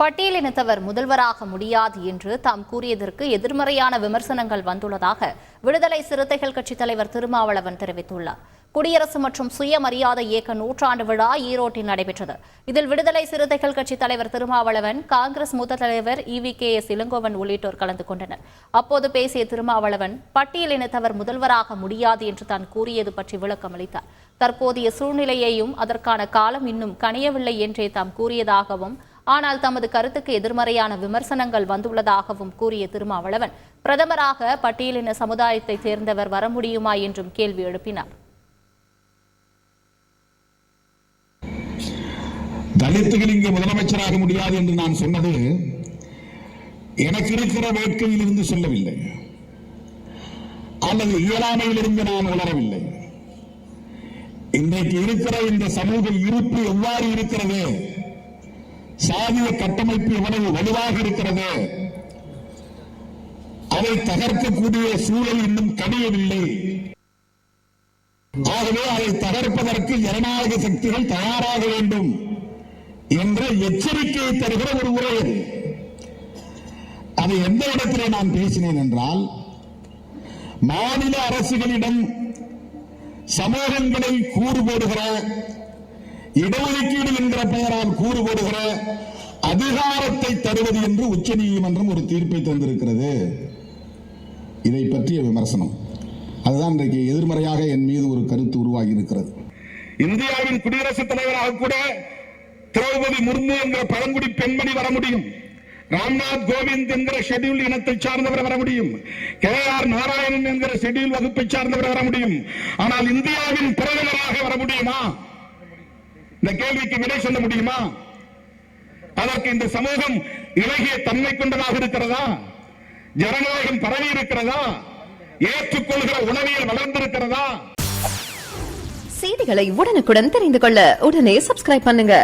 பட்டியலினத்தவர் முதல்வராக முடியாது என்று தாம் கூறியதற்கு எதிர்மறையான விமர்சனங்கள் வந்துள்ளதாக விடுதலை சிறுத்தைகள் கட்சித் தலைவர் திருமாவளவன் தெரிவித்துள்ளார். குடியரசு மற்றும் சுயமரியாதை இயக்க நூற்றாண்டு விழா ஈரோட்டில் நடைபெற்றது. இதில் விடுதலை சிறுத்தைகள் கட்சித் தலைவர் திருமாவளவன் காங்கிரஸ் மூத்த தலைவர் இவி கே. எஸ். இளங்கோவன் உள்ளிட்டோர் கலந்து கொண்டனர். அப்போது பேசிய திருமாவளவன் பட்டியலினத்தவர் முதல்வராக முடியாது என்று தான் கூறியது பற்றி விளக்கம் அளித்தார். தற்போதைய சூழ்நிலையையும் அதற்கான காலம் இன்னும் கணியவில்லை என்றே தாம் கூறியதாகவும் ஆனால் தமது கருத்துக்கு எதிர்மறையான விமர்சனங்கள் வந்துள்ளதாகவும் கூறிய திருமாவளவன் பிரதமராக பட்டியலின சமுதாயத்தை சேர்ந்தவர் வர முடியுமா? என்றும் கேள்வி எழுப்பினார். தலித்துகள் இங்கு முதலமைச்சராக முடியாது என்று நான் சொன்னது எனக்கு இருக்கிற வேட்கையில் இருந்து சொல்லவில்லை. அல்லது இயலாமையில் இருந்து நான் உணரவில்லை இன்றைக்கு இருக்கிற இந்த சமூக இருப்பு எவ்வாறு இருக்கிறது? சாதிய கட்டமைப்பு எவ்வளவு வலுவாக இருக்கிறது? அதை தகர்க்கக்கூடிய சூழல் இன்னும் கடையவில்லை ஆகவே அதை தகர்ப்பதற்கு ஜனநாயக சக்திகள் தயாராக வேண்டும் என்ற எச்சரிக்கையை தருகிற ஒரு உரை அது அது எந்த இடத்திலே நான் பேசினேன் என்றால் மாநில அரசுகளிடம் சமூகங்களை கூறு போடுகிற இடஒதுக்கீடு என்கிற பெயரால் கூறு போடுகிற அதிகாரத்தை தருவது என்று உச்ச நீதிமன்றம் ஒரு தீர்ப்பை தந்திருக்கிறது. இதை பற்றிய விமர்சனம். அதுதான் இன்றைக்கு எதிர்மறையாக என் மீது ஒரு கருத்து உருவாகி இருக்கிறது இந்தியாவின் குடியரசுத் தலைவராக கூட திரௌபதி முர்மு என்கிற பழங்குடி பெண்மணி வர முடியும். ராம்நாத் கோவிந்த் என்கிற ஷெட்யூல் இனத்தை சார்ந்தவர் வர முடியும். கே ஆர் நாராயணன் என்கிற ஷெட்யூல் வகுப்பை சார்ந்தவர் வர முடியும். ஆனால் இந்தியாவின் பிரதமராக வர முடியுமா? இந்த கேள்விக்கு விடை சொல்ல முடியுமா? அதற்கு இந்த சமூகம் இலகிய தன்மை கொண்டதாக இருக்கிறதா? ஜனநாயகம் பரவி இருக்கிறதா? ஏற்றுக்கொள்கிற உணவியல் வளர்ந்திருக்கிறதா? செய்திகளை உடனுக்குடன் தெரிந்து கொள்ள உடனே சப்ஸ்கிரைப் பண்ணுங்க.